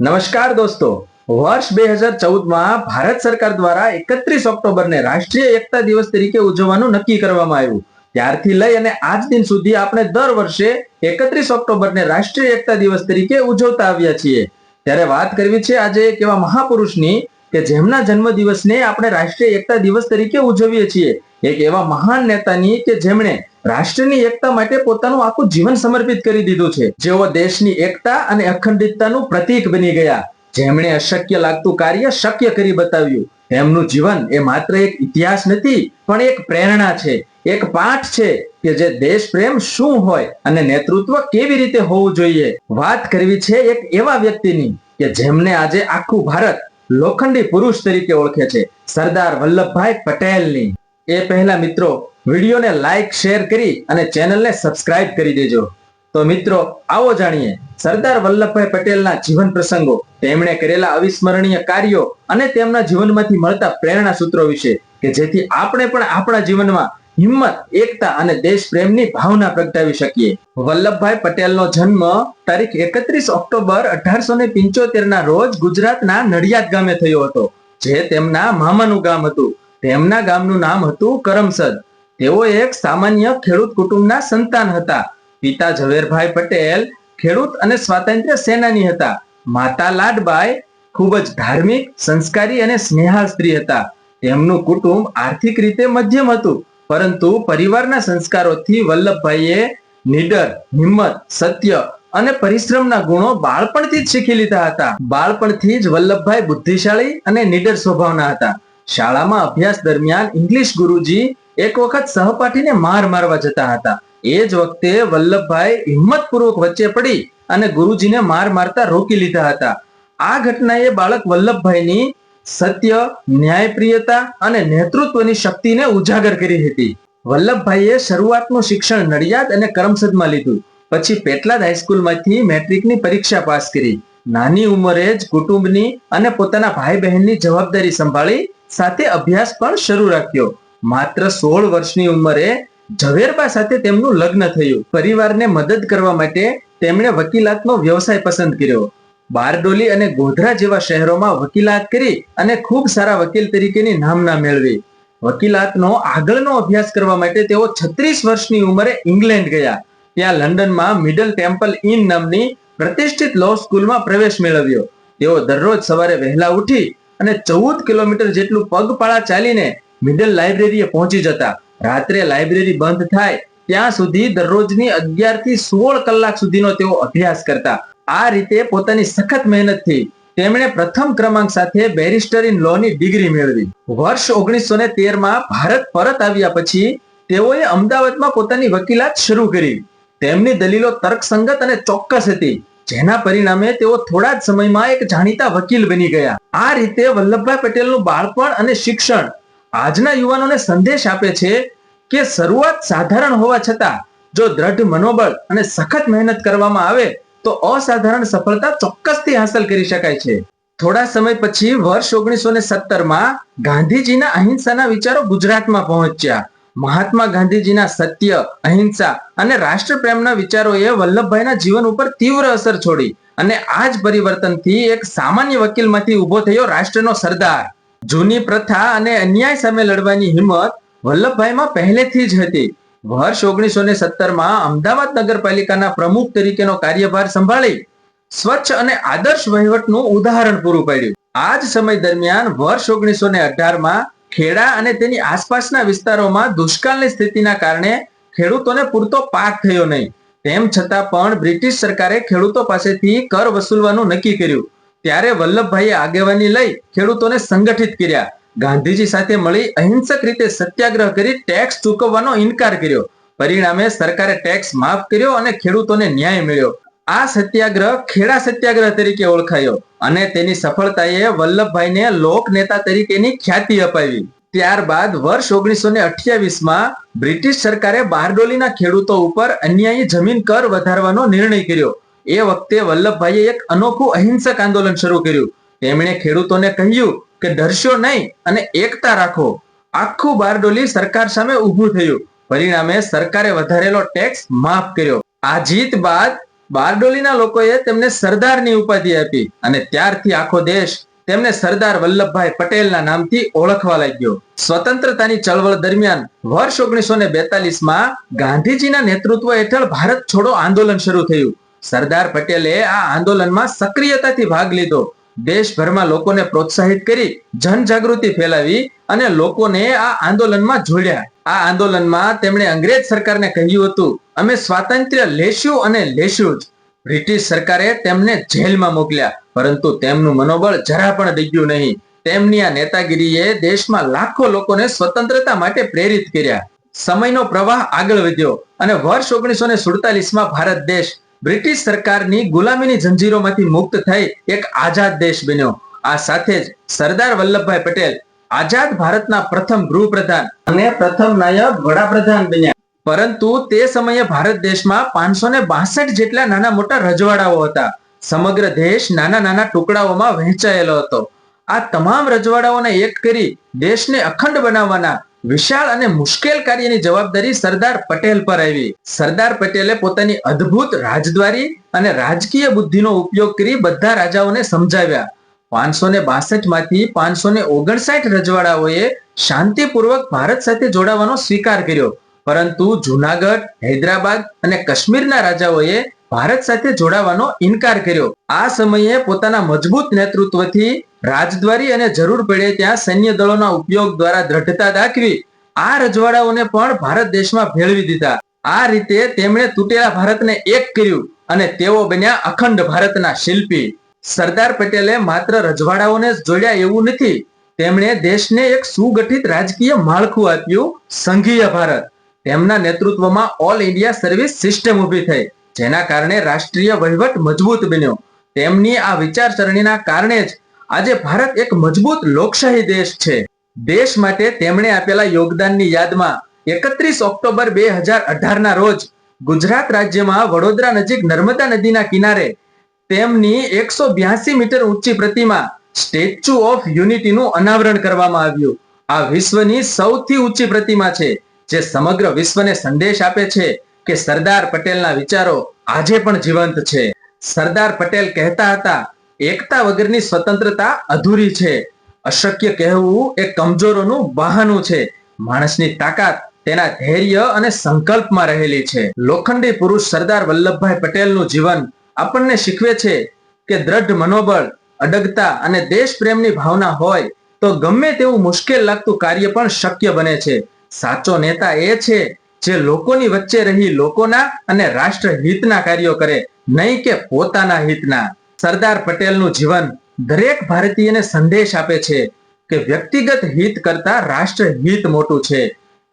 નમસ્કાર દોસ્તો. વર્ષ બે હજાર ચૌદમાં ભારત સરકાર દ્વારા એકત્રીસ ઓક્ટોબરને રાષ્ટ્રીય એકતા દિવસ તરીકે ઉજવવાનું નક્કી કરવામાં આવ્યું. ત્યારથી લઈ અને આજ દિન સુધી આપણે દર વર્ષે એકત્રીસ ઓક્ટોબરને રાષ્ટ્રીય એકતા દિવસ તરીકે ઉજવતા આવ્યા છીએ. ત્યારે વાત કરવી છે આજે એક એવા મહાપુરુષની કે જેમના જન્મ દિવસને આપણે રાષ્ટ્રીય એકતા દિવસ તરીકે ઉજવીએ છીએ. એક એવા મહાન નેતાની કે જેમણે રાષ્ટ્રની એકતા માટે પોતાનું આખું જીવન સમર્પિત કરી દીધું છે. જેઓ દેશની એકતા અને અખંડિતતાનું પ્રતીક બની ગયા. જેમણે અશક્ય લાગતું કાર્ય શક્ય કરી બતાવ્યું. એમનું જીવન એ માત્ર એક ઇતિહાસ નથી, પણ એક પ્રેરણા છે. એક પાઠ છે કે જે દેશ પ્રેમ શું હોય અને નેતૃત્વ કેવી રીતે હોવું જોઈએ. વાત કરવી છે એક એવા વ્યક્તિની કે જેમને આજે આખું ભારત લોખંડી પુરુષ તરીકે ઓળખે છે. સરદાર વલ્લભભાઈ પટેલની. એ પહેલા મિત્રો, વિડીયોને લાઈક શેર કરી અને ચેનલને સબસ્ક્રાઇબ કરી દેજો. તો મિત્રો, આવો જાણીએ. સરદાર વલ્લભભાઈ પટેલના જીવન પ્રસંગો. તેમણે કરેલા અવિસ્મરણીય કાર્યો અને તેમના જીવનમાંથી મળતા પ્રેરણા સૂત્રો વિશે કે જેથી આપણે પણ આપણા જીવનમાં હિંમત, એકતા અને દેશ પ્રેમની ભાવના પ્રગટાવી શકીએ. વલ્લભભાઈ પટેલનો જન્મ તારીખ એકત્રીસ ઓક્ટોબર અઢારસો ને પિંચોતેર ના રોજ ગુજરાતના નડિયાદ ગામે થયો હતો, જે તેમના મામાનું ગામ હતું. તેમના ગામનું નામ હતું કરમસદ. તેઓ એક સામાન્ય ખેડૂત કુટુંબના સંતાન હતા. પિતા ઝવેરભાઈ પટેલ ખેડૂત અને સ્વાતંત્ર્ય સેનાની હતા. માતા લાડબાઈ ખૂબ જ ધાર્મિક, સંસ્કારી અને સ્નેહાળ સ્ત્રી હતા. તેમનું કુટુંબ આર્થિક રીતે મધ્યમ હતું, પરંતુ પરિવારના સંસ્કારોથી વલ્લભભાઈએ નિડર, હિંમત, સત્ય અને પરિશ્રમના ગુણો બાળપણથી જ શીખી લીધા હતા. બાળપણથી જ વલ્લભભાઈ બુદ્ધિશાળી અને નિડર સ્વભાવના હતા. શાળામાં અભ્યાસ દરમિયાન ઇંગ્લિશ ગુરુજી એક વખત સહપાઠીને માર મારવા જતા હતા. એ જ વખતે વલ્લભભાઈ હિંમતપૂર્વક વચ્ચે પડી અને ગુરુજીને માર મારતા રોકી લીધા હતા. આ ઘટનાએ બાળક વલ્લભભાઈની સત્ય, ન્યાયપ્રિયતા અને નેતૃત્વની શક્તિને ઉજાગર કરી હતી. વલ્લભભાઈએ શરૂઆતનું શિક્ષણ નડિયાદ અને કરમસદમાં લીધું. પછી પેટલાદ હાઈસ્કૂલમાંથી મેટ્રિકની પરીક્ષા પાસ કરી. નાની ઉંમરે જ કુટુંબની અને પોતાના ભાઈ બહેનની જવાબદારી સંભાળી સાથે અભ્યાસ પણ શરૂ રાખ્યો. માત્ર સોળ વર્ષની ઉંમરે ઝવેરબા સાથે તેમનું લગ્ન થયું. પરિવારને મદદ કરવા માટે તેમણે વકીલાતનો વ્યવસાય પસંદ કર્યો. બારડોલી અને ગોધરા જેવા શહેરોમાં વકીલાત કરી અને ખૂબ સારા વકીલ તરીકેની નામના મેળવી. વકીલાતનો આગળનો અભ્યાસ કરવા માટે તેઓ છત્રીસ વર્ષની ઉંમરે ઇંગ્લેન્ડ ગયા. ત્યાં લંડનમાં મિડલ ટેમ્પલ ઇન નામની પ્રતિષ્ઠિત લો સ્કૂલમાં પ્રવેશ મેળવ્યો. તેઓ દરરોજ સવારે વહેલા ઉઠી અને ચૌદ કિલોમીટર જેટલું પગપાળા ચાલીને મિડલ લાઇબ્રેરીએ પહોંચી જતા. રાત્રે લાઇબ્રેરી બંધ થાય, ત્યાં સુધી દરરોજની અગિયારથી સોળ કલાક સુધીનો તેઓ અભ્યાસ કરતા. આ રીતે પોતાની સખત મહેનતથી તેમણે પ્રથમ ક્રમાંક સાથે બેરિસ્ટર ઇન લો ની ડિગ્રી મેળવી. વર્ષ ઓગણીસો ને તેરમાં ભારત પરત આવ્યા પછી તેઓએ અમદાવાદમાં પોતાની વકીલાત શરૂ કરી. તેમની દલીલો તર્કસંગત અને ચોક્કસ હતી. જેના પરિણામે તેઓ થોડા જ સમયમાં એક જાણીતા વકીલ બની ગયા. આ રીતે વલ્લભભાઈ પટેલનું બાળપણ અને શિક્ષણ આજના યુવાનોને સંદેશ આપે છે કે શરૂઆત સાધારણ હોવા છતાં, જો દ્રઢ મનોબળ અને સખત મહેનત કરવામાં આવે, તો અસાધારણ સફળતા ચોક્કસથી હાંસલ કરી શકાય છે. થોડા સમય પછી વર્ષ ઓગણીસો ને સત્તરમાં ગાંધીજીના અહિંસાના વિચારો ગુજરાતમાં પહોંચ્યા. મહાત્મા ગાંધીજીના સત્ય, અહિંસા અને રાષ્ટ્રપ્રેમના વિચારોએ વલ્લભભાઈના જીવન ઉપર તીવ્ર અસર છોડી અને આ જ પરિવર્તનથી એક સામાન્ય વકીલમાંથી ઊભો થયો રાષ્ટ્રનો સરદાર. જૂની પ્રથા અને અન્યાય સામે લડવાની હિંમત વલ્લભભાઈમાં પહેલેથી જ હતી. વર્ષ ઓગણીસો ને સત્તરમાં અમદાવાદ નગરપાલિકાના પ્રમુખ તરીકેનો કાર્યભાર સંભાળી સ્વચ્છ અને આદર્શ વહીવટનું ઉદાહરણ પૂરું પાડ્યું. આ જ સમય દરમિયાન વર્ષ ઓગણીસો ને અઢારમાં ખેડા અને તેની આસપાસના વિસ્તારોમાં દુષ્કાળની સ્થિતિના કારણે ખેડૂતોને પૂરતો પાક થયો નહીં. તેમ છતાં પણ બ્રિટિશ સરકારે ખેડૂતો પાસેથી કર વસૂલવાનું નક્કી કર્યું. ત્યારે વલ્લભભાઈએ આગેવાની લઈ ખેડૂતોને સંગઠિત કર્યા. ગાંધીજી સાથે મળી અહિંસક રીતે સત્યાગ્રહ કરી ટેક્સ ચૂકવવાનો ઇનકાર કર્યો. પરિણામે સરકારે ટેક્સ માફ કર્યો અને ખેડૂતોને ન્યાય મળ્યો. આ સત્યાગ્રહ ખેડા સત્યાગ્રહ તરીકે ઓળખાયો અને તેની સફળતાએ વલ્લભભાઈને લોક નેતા તરીકેની ખ્યાતિ અપાવી. ત્યારબાદ વર્ષ ઓગણીસો ને અઠ્યાવીસમાં બ્રિટિશ સરકારે બારડોલીના ખેડૂતો ઉપર અન્યાયી જમીન કર વધારવાનો નિર્ણય કર્યો. એ વખતે વલ્લભભાઈએ એક અનોખું અહિંસક આંદોલન શરૂ કર્યું. તેમણે ખેડૂતોને કહ્યું કે ડરશો નહીં અને એકતા રાખો. આખું બારડોલી સરકાર સામે ઊભું થયું. પરિણામે સરકારે વધારેલો ટેક્સ માફ કર્યો. આ જીત બાદ બારડોલીના લોકોએ તેમને સરદારની ઉપાધિ આપી અને ત્યારથી આખો દેશ તેમને સરદાર વલ્લભભાઈ પટેલના નામથી ઓળખવા લાગ્યો. સ્વતંત્રતાની ચળવળ દરમિયાન વર્ષ ઓગણીસો ને બેતાલીસમાં ગાંધીજીના નેતૃત્વ હેઠળ ભારત છોડો આંદોલન શરૂ થયું. સરદાર પટેલે આ આંદોલનમાં સક્રિયતાથી ભાગ લીધો. દેશભરમાં લોકોને પ્રોત્સાહિત કરી જનજાગૃતિ ફેલાવી અને લોકોને આ આંદોલનમાં જોડ્યા. આ આંદોલનમાં તેમણે અંગ્રેજ સરકારને કહ્યું હતું અમે સ્વાતંત્ર્ય લેશું અને લેશું જ. બ્રિટિશ સરકારે તેમને જેલમાં મોકલ્યા, પરંતુ તેમનું મનોબળ જરા પણ ડીગ્યું નહીં. તેમની આ નેતાગીરીએ દેશમાં લાખો લોકોને સ્વતંત્રતા માટે પ્રેરિત કર્યા. સમયનો પ્રવાહ આગળ વધ્યો અને વર્ષ ઓગણીસો ને સુડતાલીસમાં ભારત દેશ બ્રિટિશ સરકારની ગુલામીની જંજીરોમાંથી મુક્ત થઈ એક આઝાદ દેશ બન્યો. આ સાથે જ સરદાર વલ્લભભાઈ પટેલ આઝાદ ભારતના પ્રથમ ગૃહપ્રધાન અને પ્રથમ નાયબ વડાપ્રધાન બન્યા. પરંતુ તે સમયે ભારત દેશમાં પાંચસો ને બાસઠ જેટલા નાના મોટા રજવાડાઓ હતા. સમગ્ર દેશ નાના નાના ટુકડાઓમાં વહેંચાયેલો હતો. આ તમામ રજવાડાઓને એક કરી દેશને અખંડ બનાવવાના વિશાળ અને મુશ્કેલ કાર્યની જવાબદારી સરદાર પટેલ પર આવી. સરદાર પટેલે પોતાની અદ્ભુત રાજદ્વારી અને રાજકીય બુદ્ધિનો ઉપયોગ કરી બધા રાજાઓને સમજાવ્યા. પાંચસો ને બાસઠમાંથી પાંચસો ને ઓગણસાઠ રજવાડાઓએ શાંતિપૂર્વક ભારત સાથે જોડાવાનો સ્વીકાર કર્યો. પરંતુ જુનાગઢ, હૈદરાબાદ અને કાશ્મીરના રાજાઓએ ભારત સાથે જોડાવાનો ઇનકાર કર્યો. આ સમયે પોતાના મજબૂત નેતૃત્વથી રાજદ્વારી અને જરૂર પડે ત્યાં સૈન્ય દળોના ઉપયોગ દ્વારા દ્રઢતા દાખવી આ રજવાડાઓને પણ ભારત દેશમાં ભેળવી દીધા. આ રીતે તેમણે તૂટેલા ભારતને એક કર્યું અને તેઓ બન્યા અખંડ ભારતના શિલ્પી. સરદાર પટેલે માત્ર રજવાડાઓને જોડ્યા એવું નથી, તેમણે દેશને એક સુગઠિત રાજકીય માળખું આપ્યું, સંઘીય ભારત. તેમના નેતૃત્વમાં ઓલ ઇન્ડિયા સર્વિસ સિસ્ટમ ઊભી થઈ, જેના કારણે રાષ્ટ્રીય વહીવટ મજબૂત બન્યો. તેમની આ વિચારસરણીના કારણે જ આજે ભારત એક મજબૂત લોકશાહી દેશ છે. દેશ માટે તેમણે આપેલા યોગદાનની યાદમાં એકત્રીસ ઓક્ટોબર બે હજાર અઢાર ના રોજ ગુજરાત રાજ્યમાં વડોદરા નજીક નર્મદા નદીના કિનારે તેમની એકસો બ્યાસી મીટર ઊંચી પ્રતિમા સ્ટેચ્યુ ઓફ યુનિટીનું અનાવરણ કરવામાં આવ્યું. આ વિશ્વની સૌથી ઊંચી પ્રતિમા છે. જે સમગ્ર વિશ્વને સંદેશ આપે છે કે સરદાર પટેલના વિચારો આજે પણ જીવંત છે. સરદાર પટેલ કહેતા હતા, એકતા વગરની સ્વતંત્રતા અધૂરી છે. અશક્ય કહેવું એ કમજોરોનું બહાનું છે. માણસની તાકાત તેના ધૈર્ય અને સંકલ્પમાં રહેલી છે. લોખંડી પુરુષ સરદાર વલ્લભભાઈ પટેલનું જીવન આપણને શીખવે છે કે દ્રઢ મનોબળ, અડગતા અને દેશ પ્રેમની ભાવના હોય તો ગમે તેવું મુશ્કેલ લાગતું કાર્ય પણ શક્ય બને છે. સાચો નેતા એ છે જે લોકોની વચ્ચે રહી લોકોના અને રાષ્ટ્ર હિતના કાર્યો કરે, નહીં કે પોતાના હિતના. સરદાર પટેલનું જીવન દરેક ભારતીયને સંદેશ આપે છે કે વ્યક્તિગત હિત કરતા રાષ્ટ્ર હિત મોટું છે.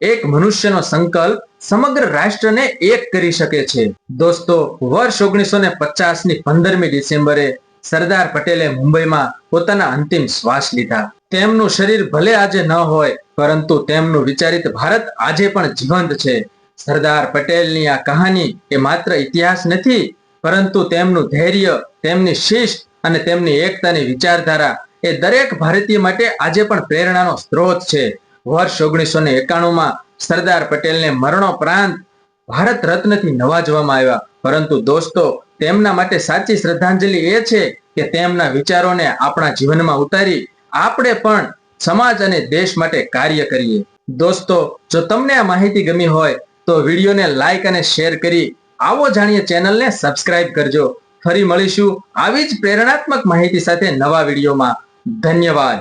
એક મનુષ્યનો સંકલ્પ સમગ્ર રાષ્ટ્રને એક કરી શકે છે. દોસ્તો, વર્ષ ઓગણીસો ને પચાસની પંદરમી ડિસેમ્બરે સરદાર પટેલે મુંબઈમાં પોતાના અંતિમ શ્વાસ લીધા. તેમનું શરીર ભલે આજે ન હોય પરંતુ તેમનું વિચારિત ભારત આજે પણ જીવંત છે. સરદાર પટેલની આ કહાની એ માત્ર ઇતિહાસ નથી, પરંતુ તેમનું ધૈર્ય, તેમની શિસ્ત અને તેમની એકતાની વિચારધારા એ દરેક ભારતીય માટે આજે પણ પ્રેરણાનો સ્ત્રોત છે. વર્ષ ઓગણીસો ને એકાણુંમાં સરદાર પટેલને મરણોપરાંત ભારત રત્નથી નવાજવામાં આવ્યા. પરંતુ દોસ્તો, તેમના માટે સાચી શ્રદ્ધાંજલિ એ છે કે તેમના વિચારોને આપણા જીવનમાં ઉતારી આપણે પણ સમાજ અને દેશ માટે કાર્ય કરીએ. દોસ્તો, જો તમને આ માહિતી ગમી હોય, તો વિડીયોને લાઈક અને શેર કરી આવો જાણીએ ચેનલને સબસ્ક્રાઇબ કરજો. ફરી મળીશું આવી જ પ્રેરણાત્મક માહિતી સાથે નવા વિડીયોમાં. ધન્યવાદ.